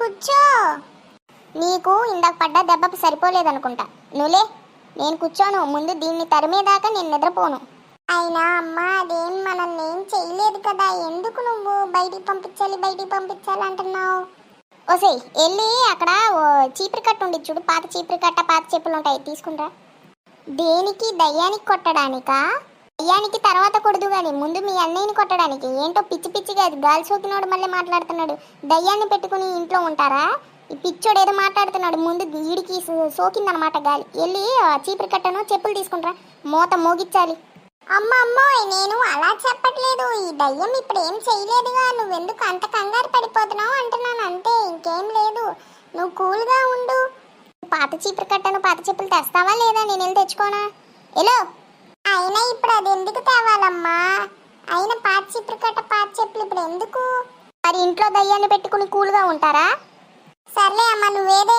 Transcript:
కూర్చో. నీకు ఇందాక పడ్డ దెబ్బకు సరిపోలేదనుకుంటా. నువ్వులే నేను కూర్చోను. ముందు దీన్ని తరిమేదాకా నేను నిద్రపోను. అయినా అమ్మా అదేం మనల్ని ఏం చేయలేదు కదా. ఎందుకు నువ్వు బయటికి పంపించాలి బయటికి పంపించాలి అంటున్నావు? ఓసే వెళ్ళి అక్కడ ఓ చీపురు కట్ట ఉండి చూడు. పాత చీపురు కట్ట పాత చెప్పులు ఉంటాయి. తీసుకుంటా దేనికి? దయ్యానికి కొట్టడానికా? అయ్యానికి తర్వాత కొడదు కానీ ముందు మీ అన్నయ్యని కొట్టడానికి. ఏంటో పిచ్చి పిచ్చిగా అది గాలి సోకినోడు మళ్ళీ మాట్లాడుతున్నాడు. దయ్యాన్ని పెట్టుకుని ఇంట్లో ఉంటారా? ఈ పిచ్చోడు ఏదో మాట్లాడుతున్నాడు. ముందు వీడికి సో- సోకిందనమాట గాలి. వెళ్ళి ఆ చీపురు కట్టను చెప్పులు తీసుకుంటారా. మూత మోగిచ్చాలి. అమ్మ అమ్మో నేను అలా చెప్పట్లేదు. ఈ దయ్యం ఇప్పుడు ఏం చేయలేదుగా. నువ్వెందుకు అంత కంగారు పడిపోతున్నావు అంటున్నాను. అంతే ఇంకేం లేదు. నువ్వు కూల్గా ఉండు. పాత చీపురు కట్టను పాత చెప్పులు తెస్తావా లేదా? నేను వెళ్ళి తెచ్చుకోనా? ఎలో అయినా ఇప్పుడు అది ఎందుకు తేవాలమ్మా? అయినా పాత చెప్పులు కట్ట పాత చెప్పులు ఇప్పుడు ఎందుకు? మరి ఇంట్లో దయ్యాన్ని పెట్టుకుని కూల్గా ఉంటారా? సర్లే అమ్మ నువ్వేదే